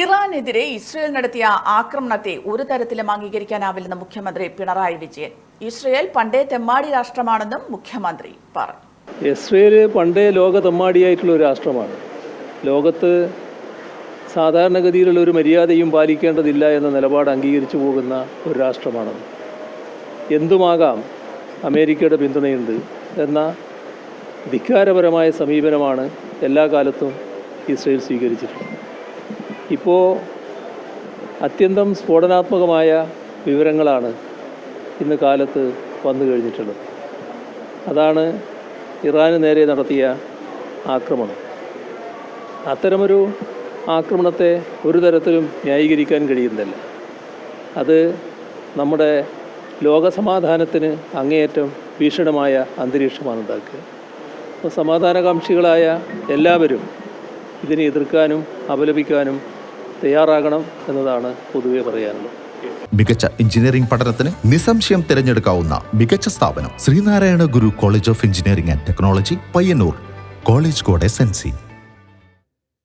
ഇറാനെതിരെ ഇസ്രയേൽ നടത്തിയ ആക്രമണത്തെ ഒരു തരത്തിലും അംഗീകരിക്കാനാവില്ലെന്ന് മുഖ്യമന്ത്രി പിണറായി വിജയൻ. ഇസ്രയേൽ പണ്ടേ തെമ്മാടി രാഷ്ട്രമാണെന്നും മുഖ്യമന്ത്രി പറഞ്ഞു. ഇസ്രയേൽ പണ്ടേ ലോക തെമ്മാടിയായിട്ടുള്ള ഒരു രാഷ്ട്രമാണ്. ലോകത്ത് സാധാരണഗതിയിലുള്ള ഒരു മര്യാദയും പാലിക്കേണ്ടതില്ല എന്ന നിലപാട് അംഗീകരിച്ചു പോകുന്ന ഒരു രാഷ്ട്രമാണ് എന്തുമാകാം അമേരിക്കയുടെ പിന്തുണയുണ്ട് എന്ന ധിക്കാരപരമായ സമീപനമാണ് എല്ലാ കാലത്തും ഇസ്രയേൽ സ്വീകരിച്ചിട്ടുള്ളത്. ഇപ്പോൾ അത്യന്തം സ്ഫോടനാത്മകമായ വിവരങ്ങളാണ് ഇന്ന് കാലത്ത് വന്നു കഴിഞ്ഞിട്ടുള്ളത്. അതാണ് ഇറാന് നേരെ നടത്തിയ ആക്രമണം. അത്തരമൊരു ആക്രമണത്തെ ഒരു തരത്തിലും ന്യായീകരിക്കാൻ കഴിയുന്നില്ല അത് നമ്മുടെ ലോകസമാധാനത്തിന് അങ്ങേയറ്റം ഭീഷണമായ അന്തരീക്ഷമാണ് ഉണ്ടാക്കുക. അപ്പോൾ സമാധാനകാംക്ഷികളായ എല്ലാവരും ഇതിനെ എതിർക്കാനും അപലപിക്കാനും തയ്യാറാകണം എന്നതാണ് പൊതുവെ പറയാനുള്ളത്. മികച്ച എഞ്ചിനീയറിംഗ് പഠനത്തിന് നിസ്സംശയം തിരഞ്ഞെടുക്കാവുന്ന മികച്ച സ്ഥാപനം Sreenarayana Guru college of engineering and technology Payyanur. College code S N C.